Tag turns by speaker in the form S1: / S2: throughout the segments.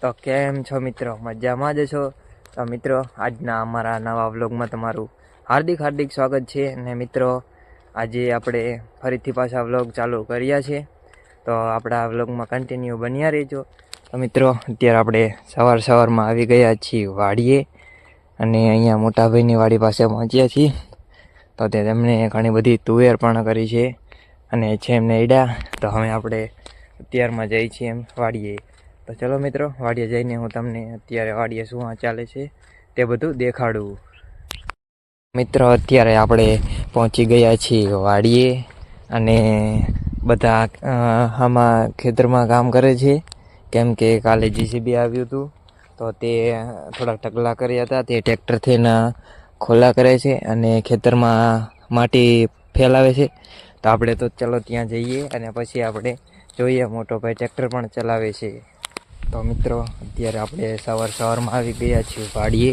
S1: તો કેમ છો મિત્રો? મજામાં જ છો? તો મિત્રો, આજના અમારા નવા વ્લોગમાં તમારું હાર્દિક હાર્દિક સ્વાગત છે અને મિત્રો, આજે આપણે ફરીથી પાછા વ્લોગ ચાલુ કર્યા છે. તો આપણા વ્લોગમાં કન્ટિન્યુ બન્યા રહેજો. તો મિત્રો, અત્યારે આપણે સવાર સવારમાં આવી ગયા છીએ વાડીએ અને અહીંયા મોટાભાઈની વાડી પાસે પહોંચ્યા છીએ. તો તે તેમણે ઘણી બધી તુવેર પણ કરી છે અને છે એમને ઈડા. તો હવે આપણે અત્યારમાં જઈએ છીએ એમ વાડીએ. તો ચલો મિત્રો, વાડીએ જઈને હું તમને અત્યારે વાડીએ શું ચાલે છે તે બધું દેખાડું. મિત્રો, અત્યારે આપણે પહોંચી ગયા છીએ વાડીએ અને બધા આમાં ખેતરમાં કામ કરે છે. કેમ કે કાલે જીસીબી આવ્યું હતું, તો તે થોડાક ટકલા કર્યા હતા. તે ટ્રેક્ટરથી ખોલા કરે છે અને ખેતરમાં માટી ફેલાવે છે. તો આપણે તો ચલો ત્યાં જઈએ અને પછી આપણે જોઈએ. મોટો ભાઈ ટ્રેક્ટર પણ ચલાવે છે. તો મિત્રો, અત્યારે આપણે સવાર સવારમાં આવી ગયા છીએ વાડીએ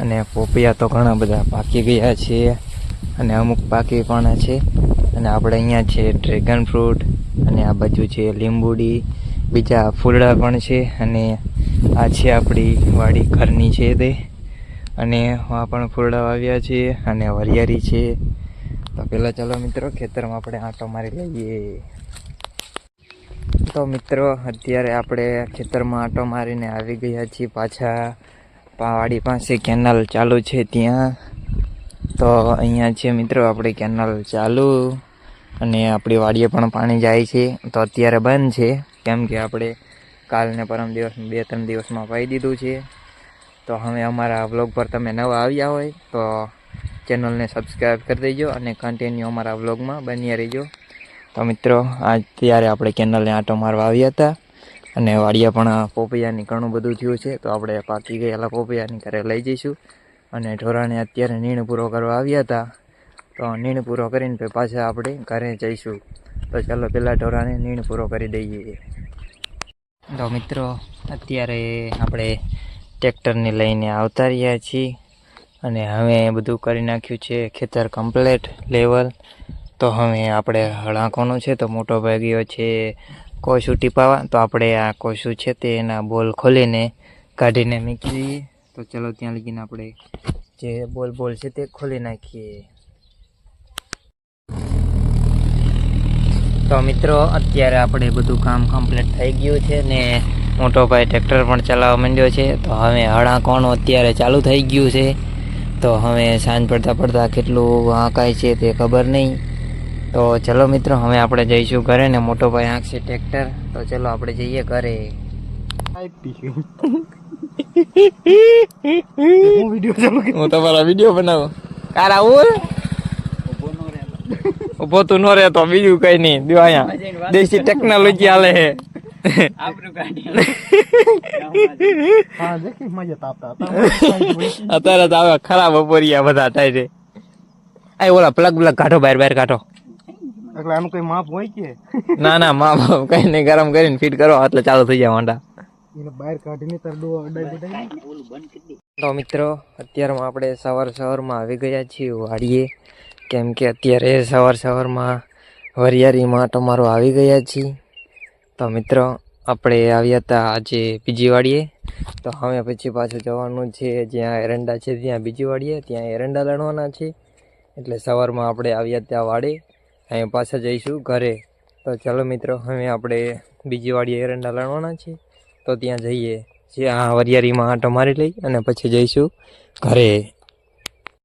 S1: અને પોપિયા તો ઘણા બધા પાકી ગયા છે અને અમુક પાકી પણ છે. અને આપણે અહીંયા છે ડ્રેગન ફ્રૂટ અને આ બાજુ છે લીંબુડી, બીજા ફૂલડા પણ છે અને આ છે આપણી વાડી ઘરની છે તે. અને આ પણ ફૂલડા વાવ્યા છે અને વરિયાળી છે. તો પહેલાં ચાલો મિત્રો, ખેતરમાં આપણે આંટો મારી લઈએ. તો મિત્રો, અત્યારે આપણે ખેતરમાં આંટો મારીને આવી ગયા છીએ પાછા. પાવાડી પાસે કેનાલ ચાલુ છે ત્યાં. તો અહીંયા છે મિત્રો, આપણે કેનાલ ચાલુ. અને આપણી વાડીએ પણ પાણી જાય છે. તો અત્યારે બંધ છે. કેમ કે આપણે કાલને પરમ દિવસ બે ત્રણ દિવસમાં પાઈ દીધું છે. તો હવે અમારા વ્લોગ પર તમે નવા આવ્યા હોય, તો ચેનલને સબસ્ક્રાઈબ કરી દેજો અને કન્ટિન્યુ અમારા વ્લોગમાં બન્યા રહીજો. તો મિત્રો અત્યારે આપણે કેનલને આંટો મારવા આવ્યા હતા અને વાડિયા પણ પોપૈયાની ઘણું બધું થયું છે, તો આપણે પાકી ગયેલા પોપૈયાની ઘરે લઈ જઈશું. અને ઢોરાને અત્યારે નીણ પૂરો કરવા આવ્યા હતા. તો નીણ પૂરો કરીને પાછા આપણે ઘરે જઈશું. તો ચાલો પહેલાં ઢોરાને નીણ પૂરો કરી દઈએ. તો મિત્રો, અત્યારે આપણે ટ્રેક્ટરને લઈને આવતા રહ્યા છીએ. અને હવે બધું કરી નાખ્યું છે, ખેતર કમ્પ્લેટ લેવલ તો હવે આપણે હળાંકોનો છે તો મોટો ભાઈ ગયો છે કોશું ટીપાવા. તો આપણે આ કોશું છે તે એના બોલ ખોલીને કાઢીને મૂકી દઈએ તો ચલો ત્યાં લગીને આપણે જે બોલ બોલ છે તે ખોલી નાખીએ. તો મિત્રો, અત્યારે આપણે બધું કામ કમ્પ્લીટ થઈ ગયું છે ને મોટો ભાઈ ટ્રેક્ટર પણ ચલાવવા માંડ્યો છે. તો હવે હળાંકોણું અત્યારે ચાલુ થઈ ગયું છે. તો હવે સાંજ પડતા પડતા કેટલું આંકાય છે તે ખબર નહીં. તો ચલો મિત્રો હવે આપણે જઈશું ઘરે ને મોટો ભાઈ આંખશે ટ્રેક્ટર. તો ચલો આપણે જઈએ ઘરે. હું તમારા વીડિયો બનાવું. કાર આવું ઊભો તું નો રહેતો બીજું કઈ નહીં. અહીંયા. દેશી ટેકનોલોજી હાલે હે. અત્યારે તો આવે ખરાબ બપોરિયા બધા થાય છે. આ ઓલા પ્લગ પ્લગ કાઢો બહાર બહાર કાઢો.
S2: એટલે આનું કઈ માપ હોય કે?
S1: ના ના મા બાપ કઈ નહીં ગરમ કરીને ફિટ કરો એટલે ચાલુ થઈ જાય વાંડા
S2: એને બહાર કાઢીને તરડો અડાઈ બડાઈ
S1: તો મિત્રો અત્યારમાં આપણે સવાર સવારમાં આવી ગયા છીએ વાડીએ. કેમ કે અત્યારે સવાર સવારમાં વરિયાળીમાં તમારો આવી ગયા છીએ. તો મિત્રો આપણે આવ્યા હતા આજે બીજી વાડીએ. તો હવે પછી પાછું જવાનું છે જ્યાં એરંડા છે ત્યાં બીજી વાડીએ ત્યાં એરંડા લણવાના છે. એટલે સવારમાં આપણે આવ્યા ત્યાં વાડે. અહીં પાછા જઈશું ઘરે. તો ચાલો મિત્રો, હવે આપણે બીજી વાડીએ એરંડા લણવાના છે તો ત્યાં જઈએ. જે આ વરિયાળીમાં આંટો મારી લઈ અને પછી જઈશું ઘરે.